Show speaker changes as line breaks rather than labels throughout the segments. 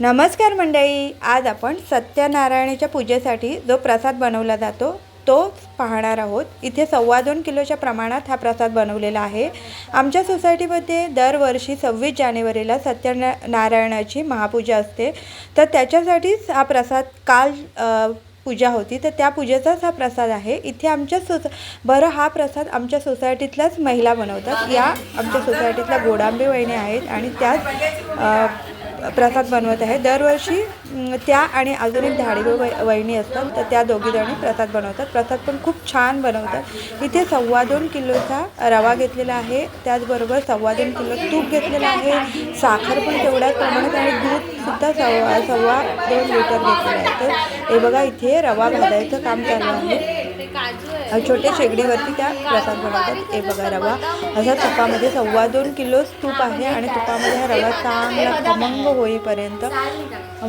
नमस्कार मंडळी आज आपण सत्यनारायणाच्या पूजेसाठी जो प्रसाद बनवला जातो तो पाहणार आहोत. इथे सव्वा दोन किलोच्या प्रमाणात हा प्रसाद बनवलेला आहे. आमच्या सोसायटीमध्ये दरवर्षी सव्वीस जानेवारीला सत्यना नारायणाची महापूजा असते. तर त्याच्यासाठीच हा प्रसाद काल पूजा होती. तर त्या पूजेचाच हा प्रसाद आहे. इथे आमच्या सोसा बरं हा प्रसाद आमच्या सोसायटीतल्याच महिला बनवतात. या आमच्या सोसायटीतल्या गोडांबे वहिनी आहेत आणि त्याच प्रसाद बनवत आहे. दरवर्षी त्या आणि अजून एक धाडीव वै वहिनी असतात तर त्या दोघीजणी प्रसाद बनवतात. प्रसाद पण खूप छान बनवतात. इथे सव्वा दोन किलोचा रवा घेतलेला आहे. त्याचबरोबर सव्वा दोन किलो तूप घेतलेलं आहे. साखर पण तेवढ्याच प्रमाणात आणि दूधसुद्धा सव्वा सव्वा दोन लिटर घेतलेलं आहे. तर हे बघा इथे रवा घालायचं काम चालू आहे. छोट्या शेगडीवरती त्या प्रसाद बनवतात. हे बघा रवा. असा तुपामध्ये सव्वा दोन किलो तूप आहे आणि तुपामध्ये हा रवा चांगला खमंग होईपर्यंत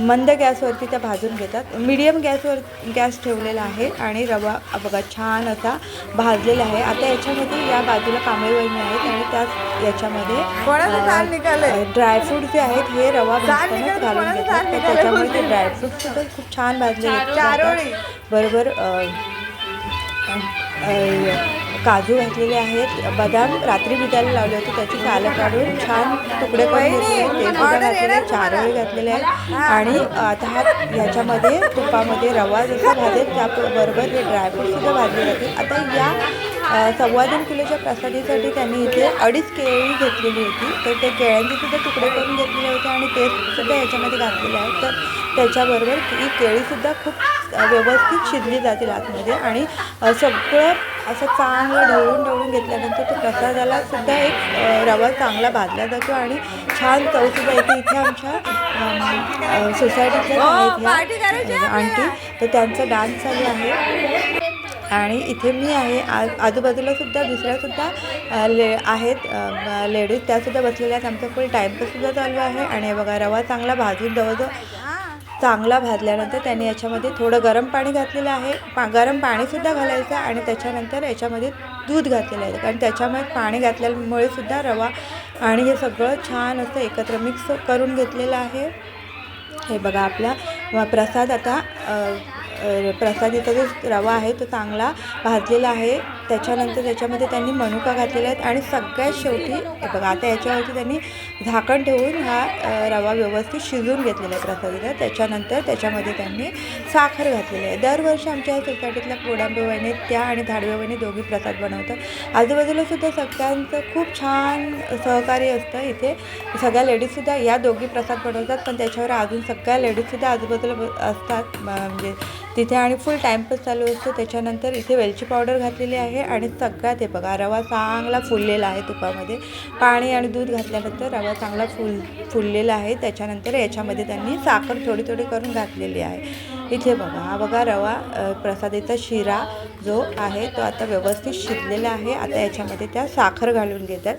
मंद गॅसवरती त्या भाजून घेतात. मीडियम गॅसवर गॅस ठेवलेला आहे आणि रवा बघा छान असा भाजलेला आहे. आता याच्यामध्ये या बाजूला कांबळे वहिनी आहेत आणि त्याच याच्यामध्ये ड्रायफ्रूट जे आहेत हे रवा भाजतानाच घालून घेतात. त्याच्यामुळे ते ड्रायफ्रूट सुद्धा खूप छान भाजले बरोबर काजू घातलेले आहेत. बदाम रात्री भिजायला लावले होते. त्याची सालं काढून छान तुकडे करून घेतले ते सुद्धा घातलेले चारोळी घातलेले आहेत. आणि आता हा ह्याच्यामध्ये तुपामध्ये रवा जसा भाजेल त्याबरोबर हे ड्रायफ्रूट सुद्धा भाजले जातील. आता या सव्वा दोन किलोच्या प्रसादीसाठी त्यांनी इथे अडीच केळी घेतलेली होती. तर ते केळ्यांचे सुद्धा तुकडे करून घेतलेले होते आणि ते सुद्धा याच्यामध्ये घातलेले आहेत. तर त्याच्याबरोबर ही केळीसुद्धा खूप व्यवस्थित शिजली जातील आतमध्ये आणि सगळं असं चांगलं ढवळून ढवळून घेतल्यानंतर तो प्रसादाला सुद्धा एक रवा चांगला भाजला जातो आणि छान चवसुद्धा येते. इथे आमच्या सोसायटीतल्या आहेत ह्या आंटी. तर त्यांचा डान्स चालू आहे. आणि इथे मी आहे. आ आजूबाजूला सुद्धा दुसऱ्यासुद्धा ले आहेत लेडीज त्यासुद्धा बसलेल्या आहेत. आमचा फुल टाईमपाससुद्धा चालू आहे. आणि हे बघा रवा चांगला भाजून जवळजवळ चांगला भाजल्यानंतर त्यांनी याच्यामध्ये थोडं गरम पाणी घातलेलं आहे. पा गरम पाणीसुद्धा घालायचं आणि त्याच्यानंतर याच्यामध्ये दूध घातलेलं आहे. कारण त्याच्यामुळे पाणी घातल्यामुळे सुद्धा रवा आणि हे सगळं छान असं एकत्र मिक्स करून घेतलेलं आहे. हे बघा आपला प्रसाद आता प्रसादीचा जो रवा आहे तो चांगला भाजलेला आहे. त्याच्यानंतर त्याच्यामध्ये त्यांनी मनुका घातलेल्या आहेत आणि सगळ्यात शेवटी बघा आता याच्यावरती त्यांनी झाकण ठेवून हा रवा व्यवस्थित शिजून घेतलेला आहे प्रसादीला. त्याच्यानंतर त्याच्यामध्ये त्यांनी साखर घातलेली आहे. दरवर्षी आमच्या सोसायटीतल्या पोडांबे वहिनी त्या आणि धाडवे वहिनी दोघी प्रसाद बनवतात. आजूबाजूला सुद्धा सगळ्यांचं खूप छान सहकार्य असतं. इथे सगळ्या लेडीजसुद्धा या दोघी प्रसाद बनवतात पण त्याच्यावर अजून सगळ्या लेडीजसुद्धा आजूबाजूला असतात. म्हणजे तिथे आणि फुल टाईमपास चालू असतो. त्याच्यानंतर इथे वेलची पावडर घातलेली आहे आणि सगळ्यात हे बघा रवा चांगला फुललेला आहे तुपामध्ये. पाणी आणि दूध घातल्यानंतर रवा चांगला फुल फुललेला आहे. त्याच्यानंतर याच्यामध्ये त्यांनी साखर थोडी थोडी करून घातलेली आहे. इथे बघा हा बघा रवा प्रसादीचा शिरा जो आहे तो आता व्यवस्थित शिजलेला आहे. आता याच्यामध्ये त्या साखर घालून घेतात.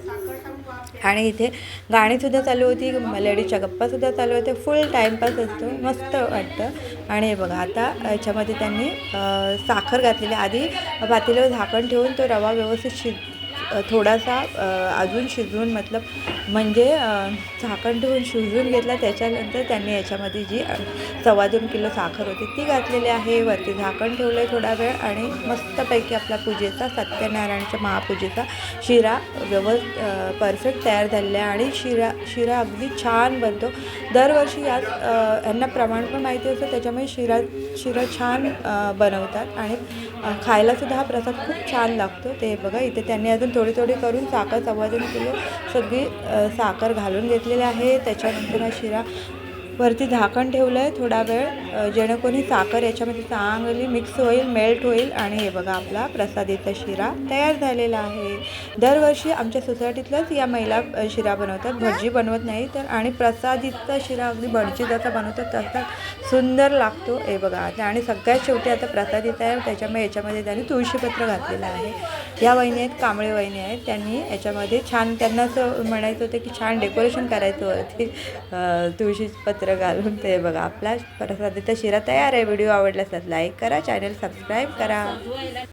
आणि इथे गाणीसुद्धा चालू होती लेडीजच्या गप्पासुद्धा चालू होते फुल टाईमपास असतो मस्त वाटतं. आणि हे बघा आता याच्यामध्ये त्यांनी साखर घातलेली. आधी पातेल्यावर झाकण ठेवून तो रवा व्यवस्थित शिज थोडासा अजून शिजवून मतलब म्हणजे झाकण ठेवून शिजवून घेतला. त्याच्यानंतर त्यांनी याच्यामध्ये जी सव्वा दोन किलो साखर होती ती घातलेली आहे. वरती झाकण ठेवलं आहे थोडा वेळ आणि मस्तपैकी आपला पूजेचा सत्यनारायणच्या महापूजेचा शिरा व्यवस्थ परफेक्ट तयार झालेला आहे. आणि शिरा शिरा अगदी छान बनतो. दरवर्षी यात ह्यांना यांना प्रमाण पण माहिती असतं. त्याच्यामुळे शिरा शिरा छान बनवतात. आणि खायलासुद्धा हा प्रसाद खूप छान लागतो. ते बघा इथे त्यांनी अजून थोडी थोडी करून साखर सव्वा दोन किलो. सगळी साखर घालून घेतलेली आहे. त्याच्यानंतर हा शिरा वरती झाकण ठेवलं आहे थोडा वेळ. जेणेकरून साखर याच्यामध्ये चांगली मिक्स होईल मेल्ट होईल आणि हे बघा आपला प्रसादीचा शिरा तयार झालेला आहे. दरवर्षी आमच्या सोसायटीतल्याच या महिला शिरा बनवतात. भटजी बनवत नाही तर आणि प्रसादीचा शिरा अगदी भटजी जसा बनवतात तसा सुंदर लागतो. हे बघा आता आणि सगळ्यात शेवटी आता प्रसादीचा आहे त्याच्यामुळे याच्यामध्ये त्यांनी तुळशीपत्र घातलेलं आहे. या वहिनी आहेत कांबळे वहिनी आहेत. त्यांनी याच्यामध्ये छान त्यांना असं म्हणायचं होतं की छान डेकोरेशन करायचं वरती तुळशीपत्र. एकत्र घालून ते बघा. आपला प्रसादीचा शिरा तयार आहे. व्हिडिओ आवडला असेल लाईक करा. चॅनल सबस्क्राईब करा.